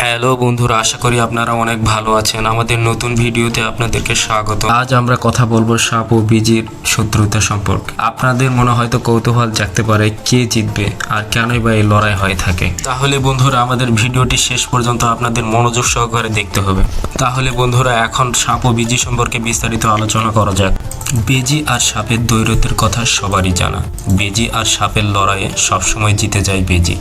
Hello বন্ধুরা, আশা করি আপনারা অনেক ভালো আছেন। আমাদের নতুন ভিডিওতে আপনাদেরকে স্বাগত। আজ আমরা কথা বলব সাপ ও বিজির শত্রুতা সম্পর্কে। আপনাদের মনে হয়তো কৌতূহল জাগতে পারে, কে জিতবে আর কেনই বা এই লড়াই হয়ে থাকে। তাহলে বন্ধুরা, আমাদের ভিডিওটি শেষ পর্যন্ত আপনাদের মনোযোগ সহকারে দেখতে হবে। তাহলে বন্ধুরা, এখন সাপ ও বিজি সম্পর্কে বিস্তারিত আলোচনা করা যাক। বেজি আর সাপের দৈরতের কথা সবারই জানা। বেজি আর সাপের লড়াইয়ে সবসময় জিতে যায় বেজি।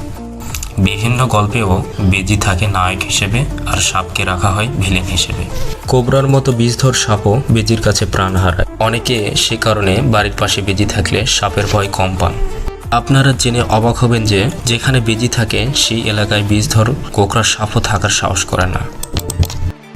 বিভিন্ন গল্পেও বেজি থাকে নায়ক হিসেবে আর সাপকে রাখা হয় ভিলেন হিসেবে। কোবরার মতো বিষধর সাপও বেজির কাছে প্রাণ হারায়। অনেকে সে কারণে বাড়ির পাশে বেজি থাকলে সাপের ভয় কম পান। আপনারা জেনে অবাক হবেন যে, যেখানে বেজি থাকে, সেই এলাকায় বিষধর কোকরা সাপও থাকার সাহস করে না।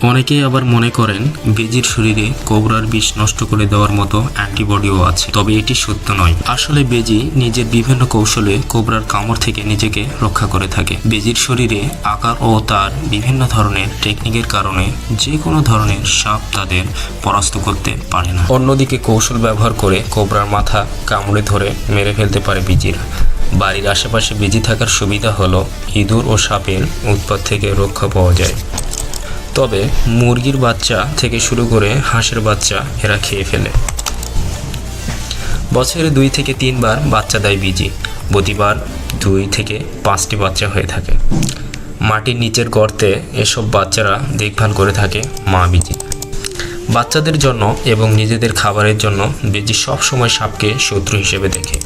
অনেকেই আবার মনে করেন, বেজির শরীরে কোবরার বিষ নষ্ট করে দেওয়ার মতো অ্যান্টিবডিও আছে। তবে এটি সত্য নয়। আসলে বেজি নিজের বিভিন্ন কৌশলে কোবরার কামড় থেকে নিজেকে রক্ষা করে থাকে। বেজির শরীরে আকার ও তার বিভিন্ন ধরনের টেকনিকের কারণে যে কোনো ধরনের সাপ তাদের পরাস্ত করতে পারে না। অন্যদিকে কৌশল ব্যবহার করে কোবরার মাথা কামড়ে ধরে মেরে ফেলতে পারে বিজিরা। বাড়ির আশেপাশে বেজি থাকার সুবিধা হলো ইঁদুর ও সাপের উৎপাত থেকে রক্ষা পাওয়া যায়। তবে মুরগির বাচ্চা থেকে শুরু করে হাঁসের বাচ্চা এরা খেয়ে ফেলে। বছরে দুই থেকে তিনবার বাচ্চা দেয় বিজি। প্রতিবার দুই থেকে পাঁচটি বাচ্চা হয়ে থাকে। মাটির নিচের গর্তে এসব বাচ্চারা দেখভাল করে থাকে মা বিজি। বাচ্চাদের জন্য এবং নিজেদের খাবারের জন্য বেজি সবসময় সাপকে শত্রু হিসেবে দেখে।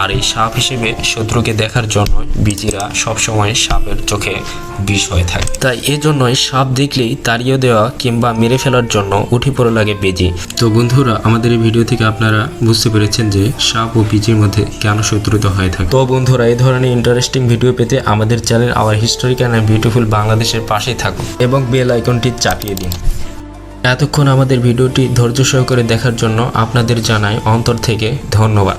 আর এই সাপ হিসেবে শত্রুকে দেখার জন্য বিজিরা সবসময় সাপের চোখে বিষ হয়ে থাকে। তাই এজন্যই সাপ দেখলেই তাড়িয়ে দেওয়া কিংবা মেরে ফেলার জন্য উঠে পড়ে লাগে বেজি। তো বন্ধুরা, আমাদের এই ভিডিও থেকে আপনারা বুঝতে পেরেছেন যে সাপ ও বিজির মধ্যে কেন শত্রুতা হয়ে থাকে। তো বন্ধুরা, এই ধরনের ইন্টারেস্টিং ভিডিও পেতে আমাদের channel our historical and beautiful বাংলাদেশের পাশেই থাকুন এবং বেল আইকনটি চাপিয়ে দিন। এতক্ষণ আমাদের ভিডিওটি ধৈর্য সহকারে দেখার জন্য আপনাদের জানাই অন্তর থেকে ধন্যবাদ।